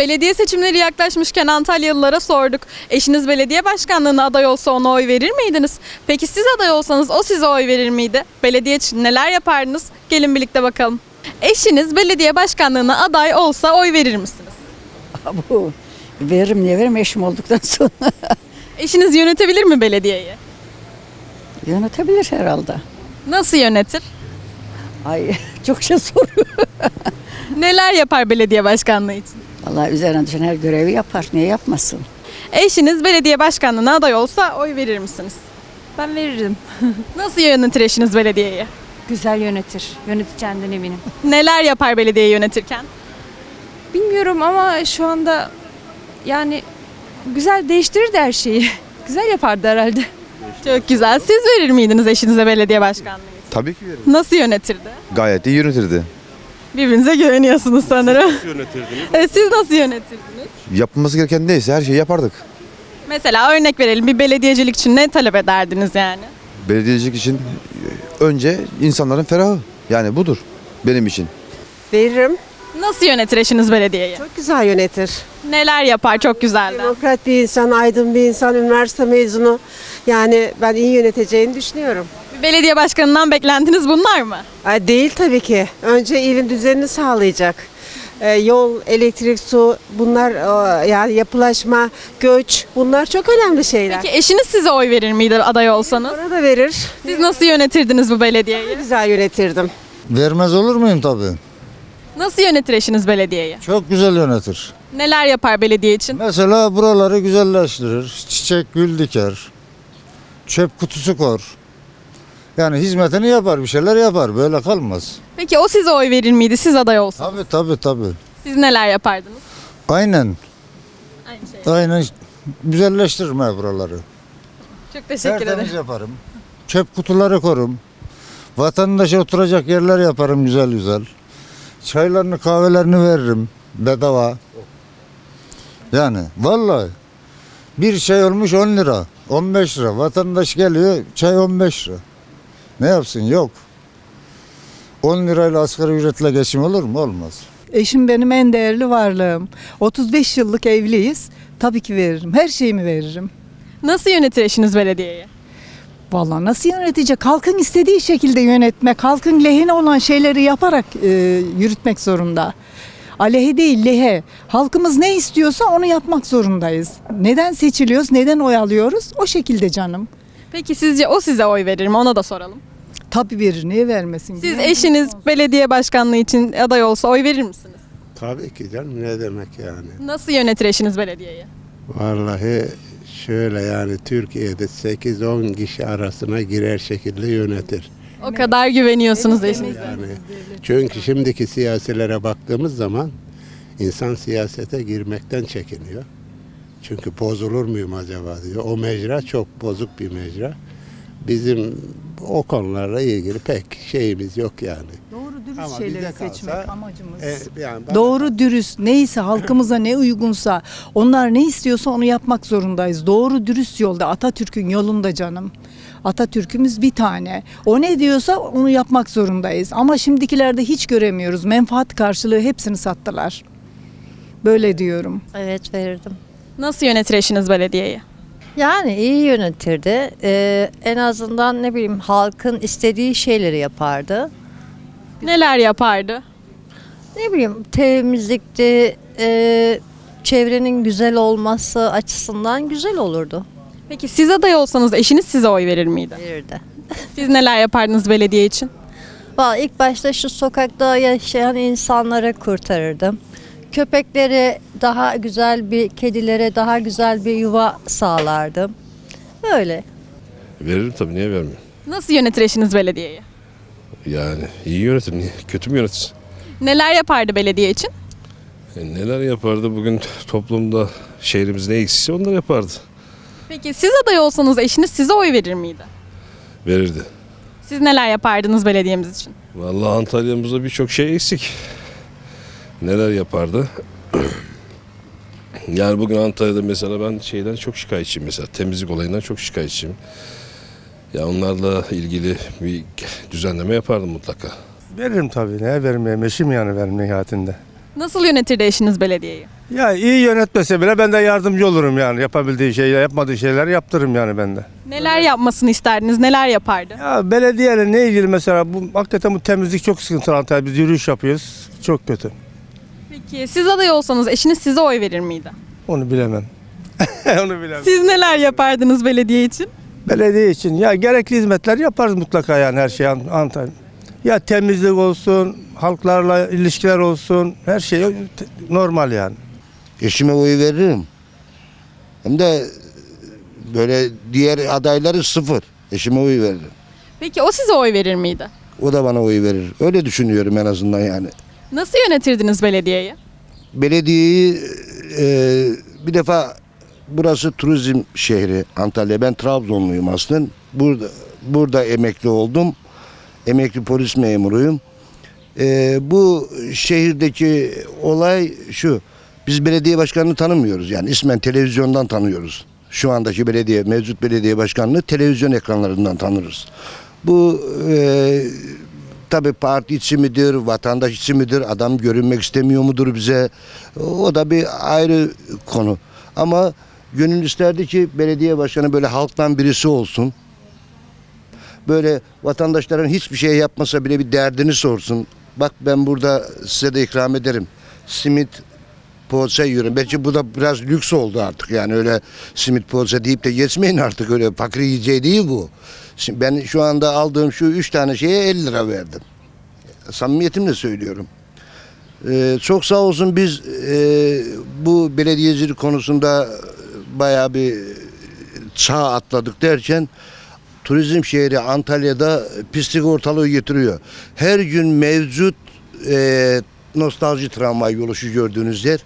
Belediye seçimleri yaklaşmışken Antalyalılara sorduk. Eşiniz belediye başkanlığına aday olsa ona oy verir miydiniz? Peki siz aday olsanız o size oy verir miydi? Belediye için neler yapardınız? Gelin birlikte bakalım. Eşiniz belediye başkanlığına aday olsa oy verir misiniz? Bu veririm niye veririm eşim olduktan sonra Eşiniz yönetebilir mi belediyeyi? yönetebilir herhalde. Nasıl yönetir? Ay çok şey soruyor. Neler yapar belediye başkanlığı için? Vallahi üzerine düşen her görevi yapar. Niye yapmasın? Eşiniz belediye başkanlığına aday olsa oy verir misiniz? Ben veririm. Nasıl yönetir eşiniz belediyeyi? Güzel yönetir. Yöneteceğinden eminim. Neler yapar belediyeyi yönetirken? Bilmiyorum ama şu anda yani güzel değiştirirdi her şeyi. güzel yapardı herhalde. Çok güzel. Siz verir miydiniz eşinize belediye başkanlığı? Tabii ki veririm. Nasıl yönetirdi? Gayet iyi yönetirdi. Birbirinize güveniyorsunuz sanırım. yönetirdiniz? E, Siz nasıl yönetirdiniz? Yapılması gereken neyse her şeyi yapardık. Mesela örnek verelim bir belediyecilik için ne talep ederdiniz yani? Belediyecilik için önce insanların ferahı. Yani budur benim için. Veririm. Nasıl yönetir eşiniz belediyeyi? Çok güzel yönetir. Neler yapar çok güzelden? Demokrat bir insan, aydın bir insan, üniversite mezunu. Yani ben iyi yöneteceğini düşünüyorum. Belediye başkanından beklentiniz bunlar mı? Ay, Değil tabii ki. Önce ilin düzenini sağlayacak. Ee, yol, elektrik, su bunlar e, yani yapılaşma, göç bunlar çok önemli şeyler. Peki eşiniz size oy verir miydi aday olsanız? Bana da verir. Siz nasıl yönetirdiniz bu belediyeyi? Güzel yönetirdim. Vermez olur muyum tabii? Nasıl yönetir eşiniz belediyeyi? Çok güzel yönetir. Neler yapar belediye için? Mesela buraları güzelleştirir. Çiçek gül diker. Çöp kutusu kor. Yani hizmetini yapar, bir şeyler yapar. Böyle kalmaz. Peki o size oy verir miydi siz aday olsanız? Tabii tabii tabii. Siz neler yapardınız? Aynen. Aynı şey. Aynen güzelleştirme buraları. Çok teşekkür Tertemiz ederim. yaparım. Çöp kutuları korum. Vatandaşa oturacak yerler yaparım güzel güzel. Çaylarını kahvelerini veririm bedava. Yani vallahi bir çay olmuş 10 lira 15 lira vatandaş geliyor çay 15 lira. Ne yapsın yok. 10 lirayla asgari ücretle geçim olur mu? Olmaz. Eşim benim en değerli varlığım. 35 yıllık evliyiz. Tabii ki veririm. Her şeyimi veririm. Nasıl yönetir eşiniz belediyeyi? Vallahi nasıl yönetecek? Halkın istediği şekilde yönetmek, halkın lehine olan şeyleri yaparak e, yürütmek zorunda. Aleyhe değil lehe. Halkımız ne istiyorsa onu yapmak zorundayız. Neden seçiliyoruz, neden oy alıyoruz? O şekilde canım. Peki sizce o size oy verir mi? Ona da soralım. Tabii verir, niye vermesin? Siz Güven- eşiniz belediye başkanlığı için aday olsa oy verir misiniz? Tabii ki canım ne demek yani. Nasıl yönetir eşiniz belediyeyi? Vallahi şöyle yani Türkiye'de 8-10 kişi arasına girer şekilde yönetir. O kadar güveniyorsunuz eşinize. Yani çünkü şimdiki siyasilere baktığımız zaman insan siyasete girmekten çekiniyor. Çünkü bozulur muyum acaba diyor. O mecra çok bozuk bir mecra. Bizim o konularla ilgili pek şeyimiz yok yani. Doğru dürüst Ama şeyleri bize kalsa, seçmek amacımız. E, yani bana- Doğru dürüst neyse halkımıza ne uygunsa onlar ne istiyorsa onu yapmak zorundayız. Doğru dürüst yolda Atatürk'ün yolunda canım. Atatürk'ümüz bir tane. O ne diyorsa onu yapmak zorundayız. Ama şimdikilerde hiç göremiyoruz. Menfaat karşılığı hepsini sattılar. Böyle diyorum. Evet verirdim. Nasıl yönetir eşiniz belediyeyi? Yani iyi yönetirdi. Ee, en azından ne bileyim halkın istediği şeyleri yapardı. Neler yapardı? Ne bileyim temizlikti, e, çevrenin güzel olması açısından güzel olurdu. Peki siz aday olsanız eşiniz size oy verir miydi? Verirdi. Siz neler yapardınız belediye için? Vallahi ilk başta şu sokakta yaşayan insanları kurtarırdım. Köpeklere daha güzel bir, kedilere daha güzel bir yuva sağlardım. Böyle. Veririm tabii niye vermiyor? Nasıl yönetir eşiniz belediyeyi? Yani iyi yönetir, niye? kötü mü yönetir? Neler yapardı belediye için? E, neler yapardı bugün toplumda şehrimiz ne eksikse onları yapardı. Peki siz aday olsanız eşiniz size oy verir miydi? Verirdi. Siz neler yapardınız belediyemiz için? Vallahi Antalya'mızda birçok şey eksik. Neler yapardı? yani bugün Antalya'da mesela ben şeyden çok şikayetçiyim mesela temizlik olayından çok şikayetçiyim. Ya onlarla ilgili bir düzenleme yapardım mutlaka. Veririm tabii. Ne vermeyeyim? Eşim yani vermeye nihayetinde. Nasıl yönetirdi eşiniz belediyeyi? Ya iyi yönetmese bile ben de yardımcı olurum yani. Yapabildiği şeyler, yapmadığı şeyler yaptırırım yani ben de. Neler yapmasını isterdiniz? Neler yapardı? Ya belediyeyle ne ilgili mesela bu hakikaten bu temizlik çok sıkıntılı Antalya. Biz yürüyüş yapıyoruz. Çok kötü. Peki siz aday olsanız eşiniz size oy verir miydi? Onu bilemem. Onu bilemem. Siz neler yapardınız belediye için? Belediye için ya gerekli hizmetler yaparız mutlaka yani her şey Ant- Antalya. Ya temizlik olsun, halklarla ilişkiler olsun, her şey te- normal yani. Eşime oy veririm. Hem de böyle diğer adayları sıfır. Eşime oy veririm. Peki o size oy verir miydi? O da bana oy verir. Öyle düşünüyorum en azından yani. Nasıl yönetirdiniz belediyeyi? Belediyeyi e, bir defa burası turizm şehri Antalya. Ben Trabzonluyum aslında. Burada burada emekli oldum. Emekli polis memuruyum. E, bu şehirdeki olay şu. Biz belediye başkanını tanımıyoruz. Yani ismen televizyondan tanıyoruz. Şu andaki belediye, mevcut belediye başkanlığı televizyon ekranlarından tanırız. Bu e, tabii parti içi midir, vatandaş içi midir, adam görünmek istemiyor mudur bize? O da bir ayrı konu. Ama gönül isterdi ki belediye başkanı böyle halktan birisi olsun. Böyle vatandaşların hiçbir şey yapmasa bile bir derdini sorsun. Bak ben burada size de ikram ederim. Simit poğaça yiyorum. Belki bu da biraz lüks oldu artık. Yani öyle simit poğaça deyip de geçmeyin artık. Öyle fakir yiyeceği değil bu. Şimdi ben şu anda aldığım şu üç tane şeye 50 lira verdim. Samimiyetimle söylüyorum. Ee, çok sağ olsun biz e, bu belediyecilik konusunda bayağı bir çağ atladık derken turizm şehri Antalya'da pislik ortalığı getiriyor. Her gün mevcut e, nostalji tramvay yolu şu gördüğünüz yer.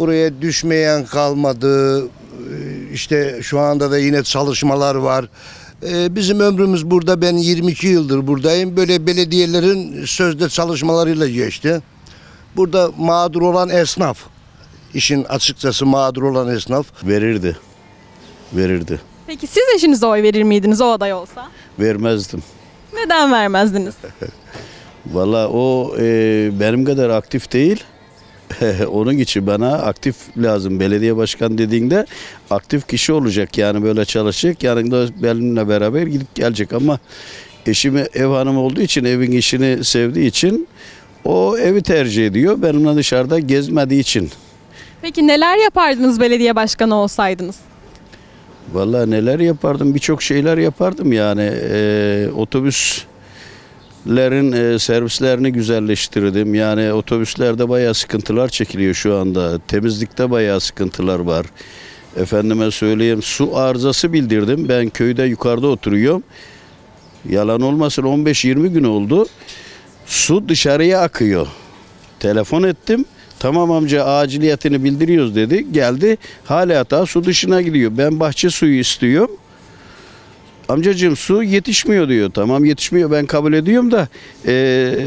Buraya düşmeyen kalmadı. E, İşte şu anda da yine çalışmalar var. E, bizim ömrümüz burada ben 22 yıldır buradayım. Böyle belediyelerin sözde çalışmalarıyla geçti. Burada mağdur olan esnaf. işin açıkçası mağdur olan esnaf. Verirdi. Verirdi. Peki siz eşinize oy verir miydiniz o aday olsa? Vermezdim. Neden vermezdiniz? Valla o e, benim kadar aktif değil. Onun için bana aktif lazım. Belediye başkan dediğinde aktif kişi olacak yani böyle çalışacak. Yanında benimle beraber gidip gelecek ama eşimi ev hanımı olduğu için evin işini sevdiği için o evi tercih ediyor. Benimle dışarıda gezmediği için. Peki neler yapardınız belediye başkanı olsaydınız? Vallahi neler yapardım birçok şeyler yapardım yani Ee, otobüslerin e, servislerini güzelleştirdim. Yani otobüslerde bayağı sıkıntılar çekiliyor şu anda. Temizlikte bayağı sıkıntılar var. Efendime söyleyeyim su arızası bildirdim. Ben köyde yukarıda oturuyorum. Yalan olmasın 15-20 gün oldu. Su dışarıya akıyor. Telefon ettim. Tamam amca aciliyetini bildiriyoruz dedi. Geldi. Hala daha su dışına gidiyor. Ben bahçe suyu istiyorum. Amcacığım su yetişmiyor diyor. Tamam yetişmiyor ben kabul ediyorum da eee,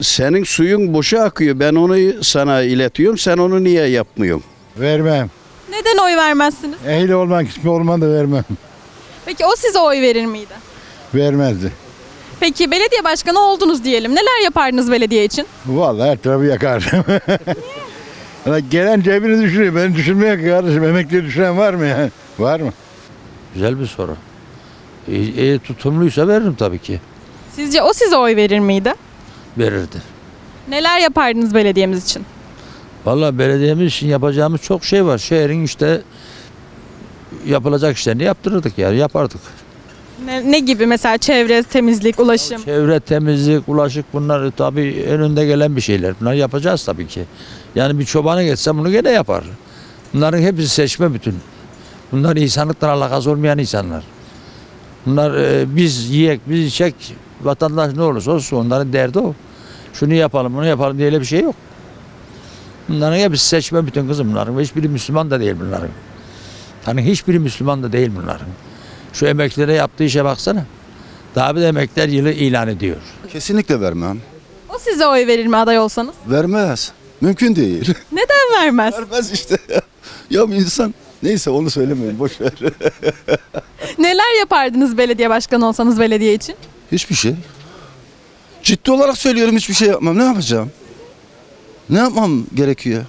senin suyun boşa akıyor. Ben onu sana iletiyorum. Sen onu niye yapmıyorsun? Vermem. Neden oy vermezsiniz? Ehli olmak ismi olman da vermem. Peki o size oy verir miydi? Vermezdi. Peki belediye başkanı oldunuz diyelim. Neler yapardınız belediye için? Vallahi her tarafı yakardım. Ya Gelen cebini düşünüyor. Beni düşünmüyor ki kardeşim. Emekli düşünen var mı ya? Var mı? Güzel bir soru. E, e, tutumluysa veririm tabii ki. Sizce o size oy verir miydi? Verirdi. Neler yapardınız belediyemiz için? Vallahi belediyemiz için yapacağımız çok şey var. Şehrin işte yapılacak işlerini yaptırırdık yani yapardık. Ne, ne gibi mesela çevre, temizlik, ulaşım? Çevre, temizlik, ulaşık bunlar tabii önünde gelen bir şeyler. Bunları yapacağız tabii ki. Yani bir çobana geçse bunu gene yapar. Bunların hepsi seçme bütün. Bunlar insanlıkla alakası olmayan insanlar. Bunlar e, biz yiyek, biz içek, vatandaş ne olursa olsun onların derdi o. Şunu yapalım, bunu yapalım diye öyle bir şey yok. Bunların hepsi seçme bütün kızım bunların. Ve hiçbiri Müslüman da değil bunların. Hani hiçbiri Müslüman da değil bunların. Şu emeklilere yaptığı işe baksana. Daha bir de emekliler yılı ilan ediyor. Kesinlikle vermem. O size oy verir mi aday olsanız? Vermez. Mümkün değil. Neden vermez? Vermez işte. ya bir insan neyse onu söylemeyin boş ver. Neler yapardınız belediye başkanı olsanız belediye için? Hiçbir şey. Ciddi olarak söylüyorum hiçbir şey yapmam. Ne yapacağım? Ne yapmam gerekiyor?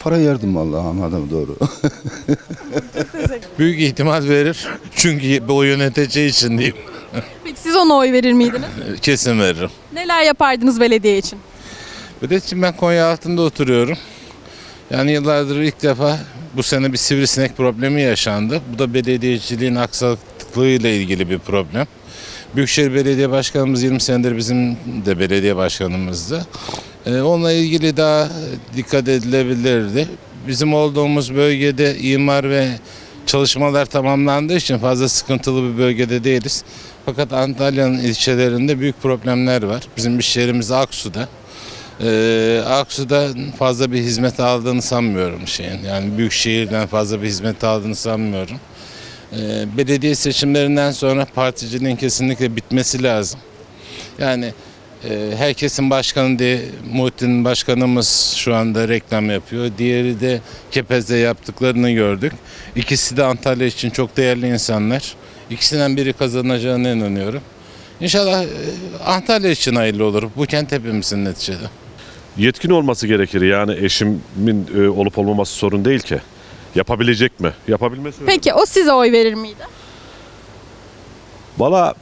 para yerdim vallahi anladım doğru. Büyük ihtimal verir. Çünkü bu yöneteceği için diyeyim. Peki siz ona oy verir miydiniz? Kesin veririm. Neler yapardınız belediye için? De şimdi ben Konya altında oturuyorum. Yani yıllardır ilk defa bu sene bir sivrisinek problemi yaşandı. Bu da belediyeciliğin aksaklığıyla ilgili bir problem. Büyükşehir Belediye Başkanımız 20 senedir bizim de belediye başkanımızdı. Ee, onunla ilgili daha dikkat edilebilirdi. Bizim olduğumuz bölgede imar ve çalışmalar tamamlandığı için fazla sıkıntılı bir bölgede değiliz. Fakat Antalya'nın ilçelerinde büyük problemler var. Bizim bir şehrimiz Aksu'da. Ee, Aksu'da fazla bir hizmet aldığını sanmıyorum şeyin. Yani büyük şehirden fazla bir hizmet aldığını sanmıyorum. Ee, belediye seçimlerinden sonra particiliğin kesinlikle bitmesi lazım. Yani e, herkesin başkanı diye Muhittin başkanımız şu anda reklam yapıyor. Diğeri de Kepez'de yaptıklarını gördük. İkisi de Antalya için çok değerli insanlar. İkisinden biri kazanacağına inanıyorum. İnşallah e, Antalya için hayırlı olur. Bu kent hepimizin neticede. Yetkin olması gerekir yani eşimin e, olup olmaması sorun değil ki. Yapabilecek mi? Yapabilmesi önemli. Peki o size oy verir miydi? Valla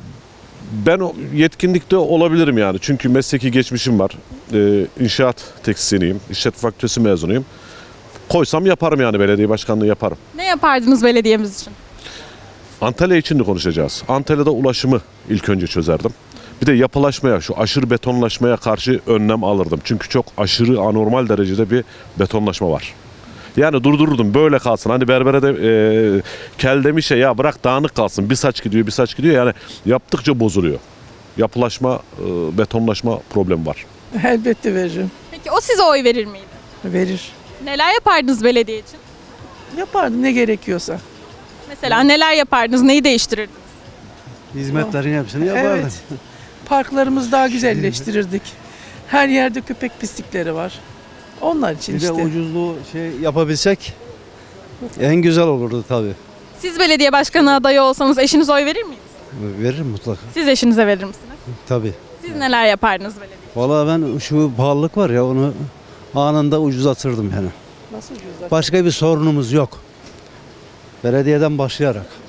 ben o yetkinlikte olabilirim yani. Çünkü mesleki geçmişim var. Ee, inşaat teknisyeniyim. İşletme fakültesi mezunuyum. Koysam yaparım yani belediye başkanlığı yaparım. Ne yapardınız belediyemiz için? Antalya için de konuşacağız. Antalya'da ulaşımı ilk önce çözerdim. Bir de yapılaşmaya, şu aşırı betonlaşmaya karşı önlem alırdım. Çünkü çok aşırı anormal derecede bir betonlaşma var. Yani durdururdum böyle kalsın. Hani berbere de e, kel demiş ya ya bırak dağınık kalsın. Bir saç gidiyor bir saç gidiyor. Yani yaptıkça bozuluyor. Yapılaşma, e, betonlaşma problemi var. Elbette veririm. Peki o size oy verir miydi? Verir. Neler yapardınız belediye için? Yapardım ne gerekiyorsa. Mesela neler yapardınız, neyi değiştirirdiniz? Hizmetlerin hepsini Evet. Parklarımızı daha güzelleştirirdik. Her yerde köpek pislikleri var. Onlar için işte. ucuzluğu şey yapabilsek en güzel olurdu tabii. Siz belediye başkanı adayı olsanız eşiniz oy verir miydi? Veririm mutlaka Siz eşinize verir misiniz? tabii. Siz neler yapardınız belediye? Valla ben şu pahalılık var ya onu anında ucuzlatırdım yani. Nasıl ucuzlar? Başka bir sorunumuz yok. Belediyeden başlayarak.